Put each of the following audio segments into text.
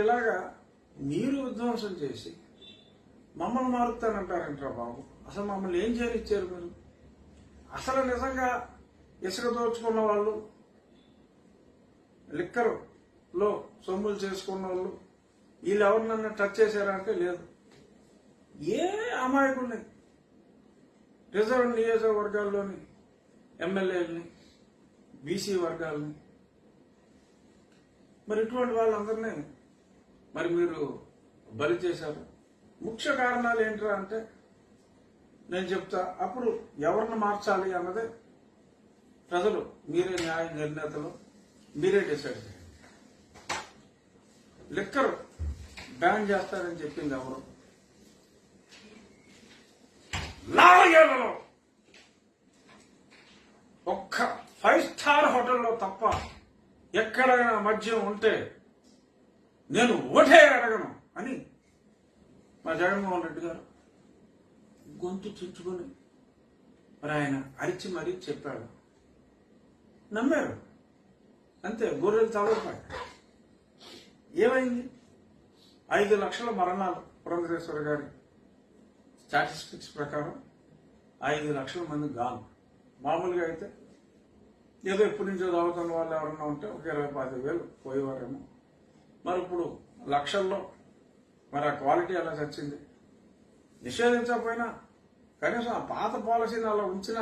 ఇలాగా మీరు విధ్వంసం చేసి మమ్మల్ని మారుతానంటారంటారా బాబు. అసలు మమ్మల్ని ఏం చేయనిచ్చారు మీరు? అసలు నిజంగా ఇసుక దోచుకున్న వాళ్ళు లిక్కర్లో సొమ్ములు చేసుకున్న వాళ్ళు వీళ్ళు ఎవరినన్నా టచ్ చేశారంటే లేదు. ఏ అమాయకుల్ని? రిజర్వ్ నియోజకవర్గాల్లోని ఎమ్మెల్యేలని బీసీ వర్గాలని. మరి ఇటువంటి వాళ్ళందరినీ మరి మీరు బలి చేశారు. ముఖ్య కారణాలు ఏంట్రా అంటే నేను చెప్తా అప్పుడు ఎవరిని మార్చాలి అన్నదే ప్రజలు మీరే న్యాయ నిర్ణేతలు మీరే డిసైడ్ చేయండి లిక్కర్ బ్యాన్ చేస్తారని చెప్పింది ఎవరు? నాలుగేళ్ళలో ఒక్క ఫైవ్ స్టార్ హోటల్లో తప్ప ఎక్కడైనా మద్యం ఉంటే నేను ఓటే అడగను అని మా జగన్మోహన్ రెడ్డి గారు గొంతు చుచ్చుకొని మరి ఆయన అరిచి మరీ చెప్పాడు. నమ్మారు. అంతే గొర్రెలు చదవపాడు ఏమైంది? ఐదు లక్షల మరణాలు పురంధరేశ్వర గారి స్టాటిస్టిక్స్ ప్రకారం ఐదు లక్షల మంది గాను. మామూలుగా అయితే ఏదో ఎప్పటి నుంచో చదువుతున్న వాళ్ళు ఎవరన్నా ఉంటే ఒక ఇరవై పాతి వేలు పోయేవారేమో. మరి ఇప్పుడు లక్షల్లో మరి ఆ క్వాలిటీ అలా చచ్చింది? నిషేధించకపోయినా కనీసం ఆ పాత పాలసీని అలా ఉంచిన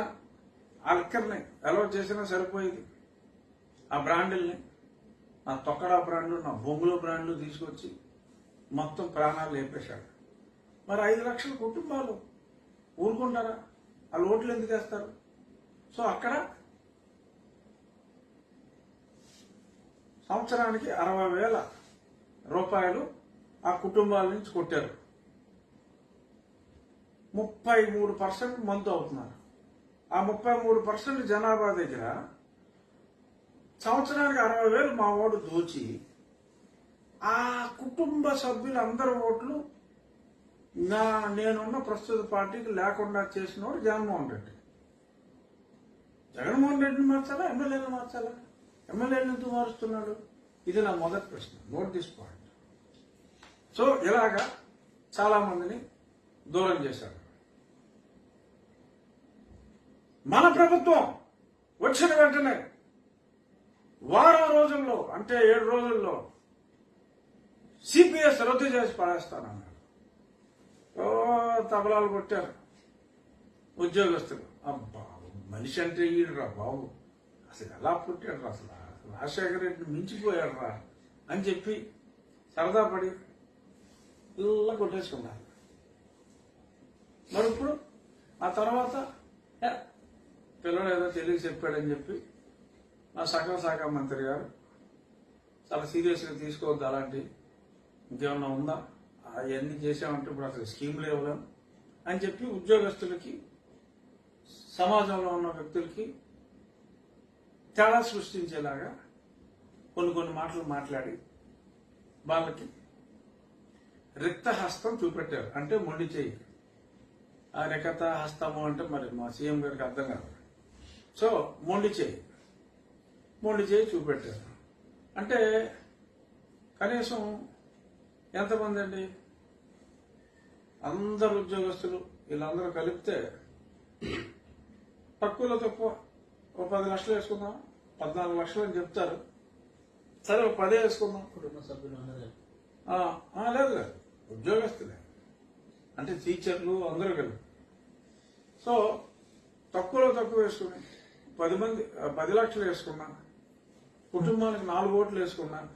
ఆ లిక్కర్ని అలౌట్ చేసినా సరిపోయేది. ఆ బ్రాండుల్ని నా తొక్కడా బ్రాండ్లు నా బొంగులో బ్రాండ్లు తీసుకొచ్చి మొత్తం ప్రాణాలు లేపేశాడు. మరి ఐదు లక్షల కుటుంబాలు ఊరుకుంటారా? వాళ్ళు ఓట్లు ఎందుకు వేస్తారు సో అక్కడ సంవత్సరానికి అరవై వేల రూపాయలు ఆ కుటుంబాల నుంచి కొట్టారు. ముప్పై మూడు పర్సెంట్ మందు అవుతున్నారు. ఆ ముప్పై మూడు పర్సెంట్ జనాభా దగ్గర సంవత్సరానికి అరవై వేలు మా ఓటు దోచి ఆ కుటుంబ సభ్యులందరి ఓట్లు నా నేనున్న ప్రస్తుత పార్టీకి లేకుండా చేసినవాడు జగన్మోహన్ రెడ్డి. జగన్మోహన్ రెడ్డిని మార్చాలా? ఎమ్మెల్యేని మార్చాలా? ఎమ్మెల్యేని ఎందుకు మారుస్తున్నాడు? ఇది నా మొదటి ప్రశ్న. Note this point. సో ఇలాగా చాలా మందిని దూరం చేశారు. మన ప్రభుత్వం వచ్చిన వెంటనే వారం రోజుల్లో అంటే ఏడు రోజుల్లో సిపిఎస్ రద్దు చేసి పడేస్తానన్నాడు ఓ తబలాలు కొట్టారు ఉద్యోగస్తులు. అబ్బా మనిషి అంటే ఈడురా బాబు. అసలు ఎలా పుట్టాడు రా అసలు? రాజశేఖర రెడ్డి మించిపోయాడు రా అని చెప్పి సరదా పడి ఇలా కొట్టేసుకున్నారు. మరి ఇప్పుడు ఆ తర్వాత "ఏ, పిల్లడు ఏదో తెలియ చెప్పాడని చెప్పి మా సకల శాఖ మంత్రి గారు చాలా సీరియస్గా తీసుకోవద్దు అలాంటి ఇంకేమన్నా ఉందా? అవన్నీ చేసామంటే ఇప్పుడు అసలు స్కీమ్లు ఇవ్వలేము అని చెప్పి ఉద్యోగస్తులకి సమాజంలో ఉన్న వ్యక్తులకి తేడా సృష్టించేలాగా కొన్ని కొన్ని మాటలు మాట్లాడి వాళ్ళకి రిక్త హస్తం చూపెట్టారు. అంటే మొండి చెయ్యి ఆ రికత హస్తము అంటే మరి మా సీఎం గారికి అర్థం కాదు. సో మొండి చేయి. మొండి చేయి చూపెట్టారు. అంటే కనీసం ఎంతమంది అండి? అందరు ఉద్యోగస్తులు వీళ్ళందరూ కలిపితే తక్కువలో తక్కువ ఒక పది లక్షలు వేసుకుందాం పద్నాలుగు లక్షలు అని చెప్తారు. సరే ఒక పదే వేసుకుందాం. కుటుంబ సభ్యులు లేదు లేదు. ఉద్యోగస్తులే. అంటే టీచర్లు అందరూ కలిపి సో తక్కువలో తక్కువ వేసుకుని పది మంది పది లక్షలు వేసుకున్నా. కుటుంబానికి నాలుగు ఓట్లు వేసుకున్నా.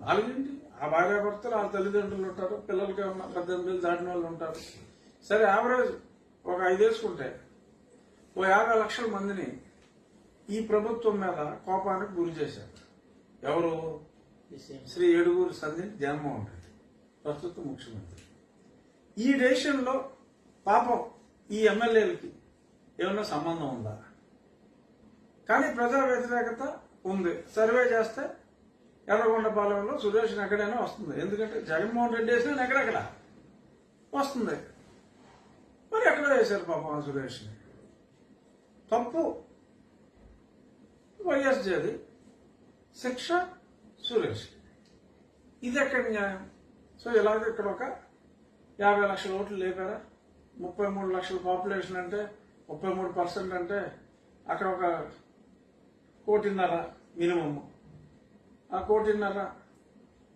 నాలుగేంటి? ఆ భార్య భర్తలు ఆ తల్లిదండ్రులు ఉంటారు పిల్లలకి ఉన్న పద్దెనిమిది వేలు దాటిన వాళ్ళు ఉంటారు. సరే యావరేజ్ ఒక ఐదు వేసుకుంటే ఓ యాభై లక్షల మందిని ఈ ప్రభుత్వం మీద కోపానికి గురి చేశారు. ఎవరు? శ్రీ ఏడుగురు సంధి జగన్మోహన్ రెడ్డి ప్రస్తుత ముఖ్యమంత్రి. ఈ డెసిషన్లో పాపం ఈ ఎమ్మెల్యేలకి ఏమైనా సంబంధం ఉందా? కానీ ప్రజా వ్యతిరేకత ఉంది. సర్వే చేస్తే ఎర్రగొండపాలెంలో సురేష్ ఎక్కడైనా వస్తుంది. ఎందుకంటే జగన్మోహన్ రెడ్డి వేసిన ఎక్కడెక్కడ? వస్తుంది. మరి ఎక్కడ వేశారు పాపం ఆ సురేష్ని తప్పు. వైఎస్ జది శిక్ష సురేష్ ఇది ఎక్కడ న్యాయం? సో ఇలాగ ఇక్కడ ఒక యాభై లక్షల ఓట్లు లేపారా? ముప్పై మూడు లక్షల పాపులేషన్ అంటే ముప్పై మూడు పర్సెంట్ అంటే అక్కడ ఒక కోటిన్నర మినిమమ్. ఆ కోటిన్నర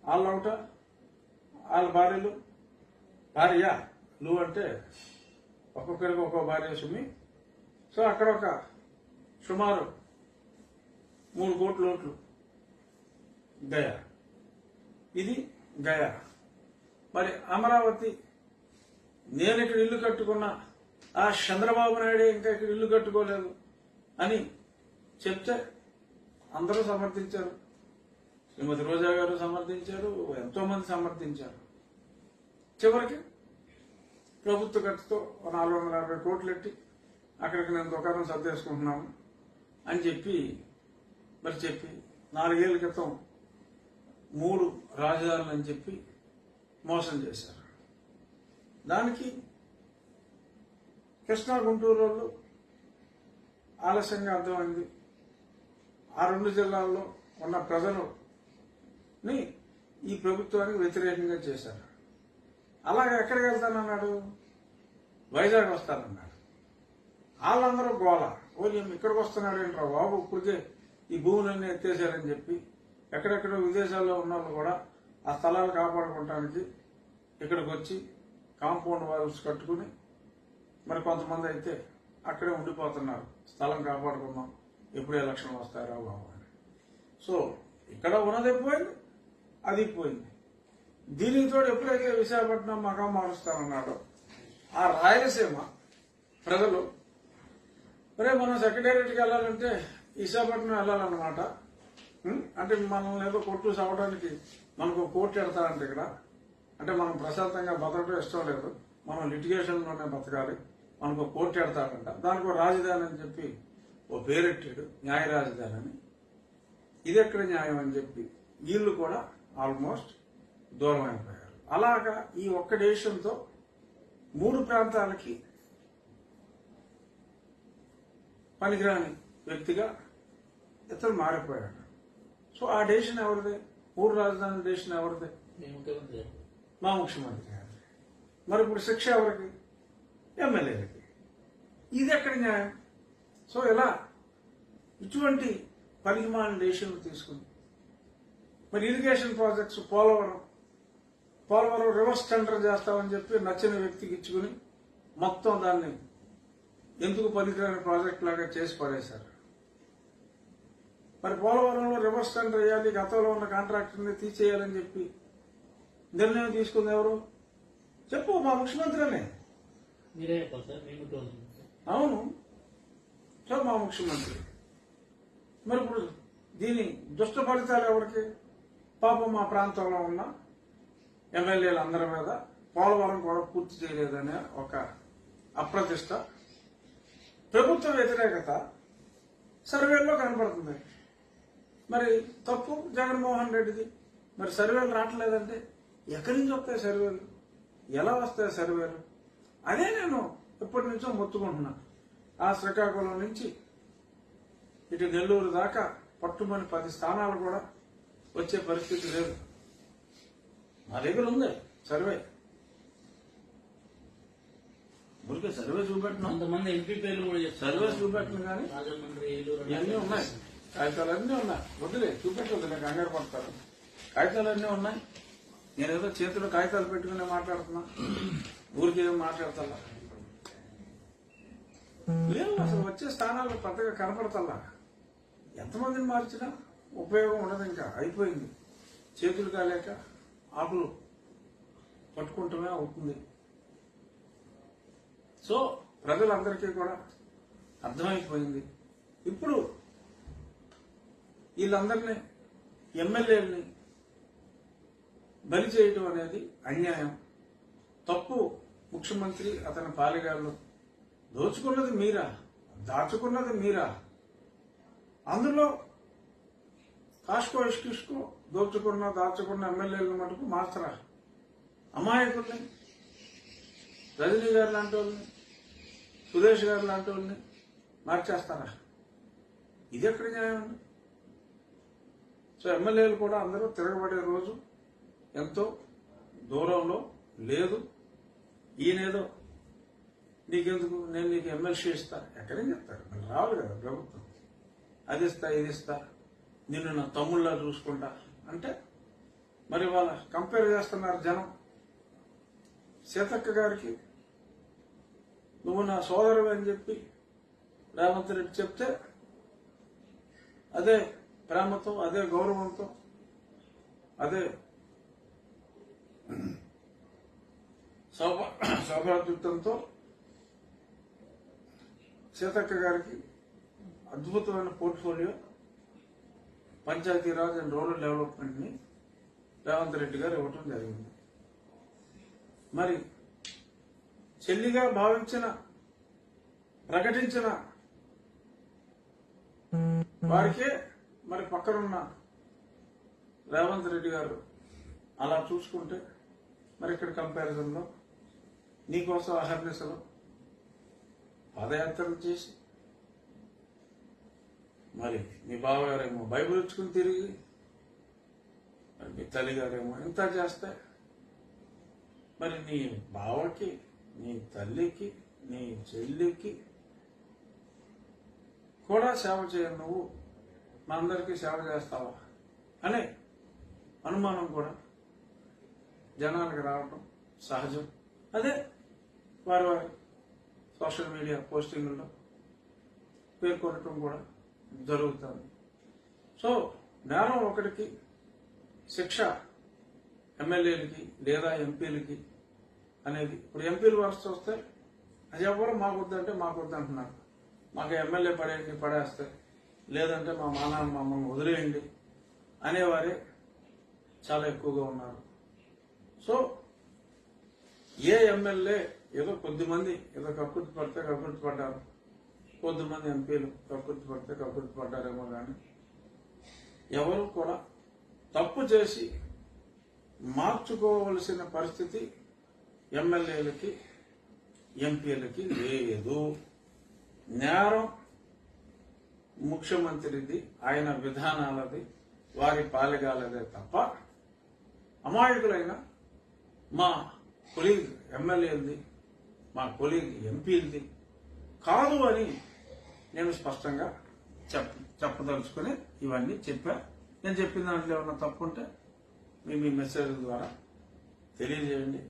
వాళ్ళ అవుట వాళ్ళ భార్యలు. భార్య నువ్వు అంటే ఒక్కొక్కరికి ఒక్కో భార్య సుమి. సో అక్కడ ఒక సుమారు మూడు కోట్ల ఓట్లు. గయా. ఇది గయా. మరి అమరావతి నేను ఇక్కడ ఇల్లు కట్టుకున్నా ఆ చంద్రబాబు నాయుడు ఇంకా ఇక్కడ ఇల్లు కట్టుకోలేదు అని చెప్తే అందరూ సమర్థించారు. శ్రీమతి రోజా గారు సమర్థించారు ఎంతో మంది సమర్థించారు. చివరికి ప్రభుత్వ ఖర్చుతో నాలుగు వందల అరవై కోట్లు ఎట్టి అక్కడికి నేను దుకాణం సర్దేసుకుంటున్నాను అని చెప్పి మరి చెప్పి నాలుగేళ్ళ క్రితం మూడు రాజధానులు అని చెప్పి మోసం చేశారు. దానికి కృష్ణా గుంటూరు వాళ్ళు ఆలస్యంగా అర్థమైంది. ఆ రెండు జిల్లాల్లో ఉన్న ప్రజలుని ఈ ప్రభుత్వానికి వ్యతిరేకంగా చేశారు. అలాగే ఎక్కడికి వెళ్తానన్నాడు? వైజాగ్ వస్తానన్నాడు. వాళ్ళందరూ గోల. ఓ ఇక్కడికి వస్తున్నాడు ఏంట్రా బాబు? ఇప్పటికే ఈ భూములన్నీ ఎత్తేసారని చెప్పి ఎక్కడెక్కడో విదేశాల్లో ఉన్న వాళ్ళు కూడా ఆ స్థలాలు కాపాడుకోవటానికి ఇక్కడికి వచ్చి కాంపౌండ్ వాల్స్ కట్టుకుని మరి కొంతమంది అయితే అక్కడే ఉండిపోతున్నారు. స్థలం కాపాడుకుందాం. ఎప్పుడు ఎలక్షన్ వస్తాయి బాబు అని. సో ఇక్కడ ఉన్నది పోయింది అది పోయింది. దీనికి తోడు ఎప్పుడైతే విశాఖపట్నం మగా మారుస్తానన్నాడో ఆ రాయలసీమ ప్రజలు రే మనం సెక్రటేరియట్కి వెళ్ళాలంటే విశాఖపట్నం వెళ్ళాలన్నమాట. అంటే మనం ఏదో కొట్టు చదవడానికి మనకు కోర్టు ఎడతారంట ఇక్కడ. అంటే మనం ప్రశాంతంగా బతకడం ఇష్టం లేదు. మనం లిటిగేషన్లోనే బతకాలి. మనకు కోర్టు ఎడతాడంట దానికి ఒక రాజధాని అని చెప్పి ఓ పేరెట్టాడు న్యాయ రాజధాని అని. ఇది ఎక్కడ న్యాయం అని చెప్పి వీళ్ళు కూడా ఆల్మోస్ట్ దూరం అయిపోయారు. అలాగా ఈ ఒక్క దేశంతో మూడు ప్రాంతాలకి పనికిరాని వ్యక్తిగా ఇతను మారిపోయాడు. సో ఆ డేషన్ ఎవరిదే? మూడు రాజధాని డేషన్ ఎవరిదే? మీ ముఖ్యమంత్రి మరి ఇప్పుడు శిక్ష ఎవరికి ఎమ్మెల్యేలకి ఇది ఎక్కడ న్యాయం? సో ఇలా ఇటువంటి పనికిమాలిన డేషన్లు తీసుకుని మరి irrigation projects Polavaram. Polavaram reverse tender చేస్తామని చెప్పి నచ్చిన వ్యక్తికి ఇచ్చుకుని మొత్తం దాన్ని ఎందుకు పనికిరాని ప్రాజెక్ట్ లాగా చేసి పడేశారు? మరి పోలవరంలో రివర్స్ టెండర్ వేయాలి గతంలో ఉన్న కాంట్రాక్టర్ని తీసేయాలని చెప్పి నిర్ణయం తీసుకుంది ఎవరు? చెప్పు మా ముఖ్యమంత్రినే. అవును. సో మా ముఖ్యమంత్రి. మరి ఇప్పుడు దీని దుష్ట ఫలితాలు ఎవరికి? పాపం మా ప్రాంతంలో ఉన్న ఎమ్మెల్యేలు అందరి మీద పోలవరం కూడా పూర్తి చేయలేదనే ఒక అప్రతిష్ట. ప్రభుత్వ వ్యతిరేకత సర్వేల్లో కనపడుతుంది. మరి తప్పు జగన్మోహన్ రెడ్డిది. మరి సర్వేలు రావట్లేదంటే ఎక్కడి నుంచి వస్తాయి సర్వేలు? ఎలా వస్తాయి సర్వేలు? అదే నేను ఎప్పటి నుంచో మొత్తుకుంటున్నా. ఆ శ్రీకాకుళం నుంచి ఇటు నెల్లూరు దాకా పట్టుమని పది స్థానాలు కూడా వచ్చే పరిస్థితి లేదు. మా దగ్గర ఉంది సర్వే. ఊరికే సర్వే చూపెట్టినాం. కొంతమంది ఎంపీ పేర్లు కూడా సర్వే చూపెట్టిన కానీ ఇవన్నీ ఉన్నాయి. కాగితాలు అన్నీ ఉన్నాయి. వద్దులే చూపెట్టదు కంగారు పడతారు కాగితాలు అన్నీ ఉన్నాయి నేనేదో చేతిలో కాగితాలు పెట్టుకునే మాట్లాడుతున్నా. ఊరికి ఏం మాట్లాడతల్లా. లేదు అసలు వచ్చే స్థానాలు పెద్దగా కనపడతల్లా. ఎంతమందిని మార్చినా ఉపయోగం ఉండదు ఇంకా అయిపోయింది. చేతులు కాలేక ఆకులు పట్టుకుంటూనే అవుతుంది. సో ప్రజలందరికీ కూడా అర్థమైపోయింది. ఇప్పుడు వీళ్ళందరినీ ఎమ్మెల్యేలని బలి చేయటం అనేది అన్యాయం. తప్పు ముఖ్యమంత్రి అతని పాలెగాళ్ళు దోచుకున్నది మీరా? దాచుకున్నది మీరా? అందులో కాస్కో ఇష్కిష్కో దోచుకున్న దాచుకున్న ఎమ్మెల్యేలను మటుకు మార్చరా అమాయకుల్ని? రజనీ గారు లాంటి వాళ్ళని? సురేష్ గారు లాంటి వాళ్ళని మార్చేస్తారా? ఇది ఎక్కడ న్యాయం? అండి సో ఎమ్మెల్యేలు కూడా అందరూ తిరగబడే రోజు ఎంతో దూరంలో లేదు. ఈయనేదో నీకెందుకు? నేను నీకు ఎమ్మెల్సీ ఇస్తా. ఎక్కడేం చెప్తారు? మళ్ళీ రావాలి కదా ప్రభుత్వం. అది ఇస్తా ఇది ఇస్తా. నిన్ను నా తమ్ముళ్ళ చూసుకుంటా. అంటే మరి వాళ్ళ కంపేర్ చేస్తున్నారు జనం. సీతక్క గారికి నువ్వు నా సోదరు అని చెప్పి రేవంత్ రెడ్డి చెప్తే అదే ప్రేమతో అదే గౌరవంతో అదే సౌభ సౌభాతృత్వంతో సీతక్క గారికి అద్భుతమైన portfolio Panchayati Raj and rural డెవలప్మెంట్ని Revanth Reddy గారు ఇవ్వటం జరిగింది. మరి చెల్లిగా భావించిన ప్రకటించిన వారికే మరి పక్కనున్న రేవంత్ రెడ్డి గారు అలా చూసుకుంటే మరి ఇక్కడ కంపారిజన్లో నీకోసం అహర్నిశలు పాదయాత్రలు చేసి మరి మీ బావగారేమో బైబుల్ ఇచ్చుకుని తిరిగి మరి మీ తల్లిగారేమో ఇంత చేస్తే మరి నీ బావకి నీ తల్లికి నీ చెల్లికి కూడా సేవ చేయను నువ్వు. మనందరికీ సేవ చేస్తావా? అనే అనుమానం కూడా జనాలకు రావటం సహజం. అదే వారి వారి సోషల్ మీడియా పోస్టింగ్లో పేర్కొనటం కూడా జరుగుతుంది. సో నేరం ఒకటికి శిక్ష ఎమ్మెల్యేలకి లేదా ఎంపీలకి అనేది ఇప్పుడు ఎంపీలు వరుస వస్తే అది ఎవరు మాకొద్దంటే మాకొద్దు అంటున్నారు మాకు ఎమ్మెల్యే పడేయండి పడేస్తే లేదంటే మా మాన మమ్మల్ని వదిలేయండి అనేవారే చాలా ఎక్కువగా ఉన్నారు. సో ఏ ఎమ్మెల్యే ఏదో కొద్దిమంది ఏదో కక్కుర్తి పడితే కక్కుర్తి పడ్డారు. కొద్దిమంది ఎంపీలు కక్కుర్తి పడితే కక్కుర్తి పడ్డారేమో కానీ ఎవరు కూడా తప్పు చేసి మార్చుకోవలసిన పరిస్థితి ఎమ్మెల్యేలకి ఎంపీలకి లేదు. నేరం ముఖ్యమంత్రిది ఆయన విధానాలది వారి పాలగాలదే తప్ప అమాయకులైన మా కొలీగ్ ఎమ్మెల్యేలది మా కొలీగ్ ఎంపీలది కాదు అని నేను స్పష్టంగా చెప్ చెప్పదలుచుకుని ఇవన్నీ చెప్పా. నేను చెప్పిన దాంట్లో ఏమన్నా తప్పు ఉంటే మీ మీ మెసేజ్ ద్వారా తెలియజేయండి.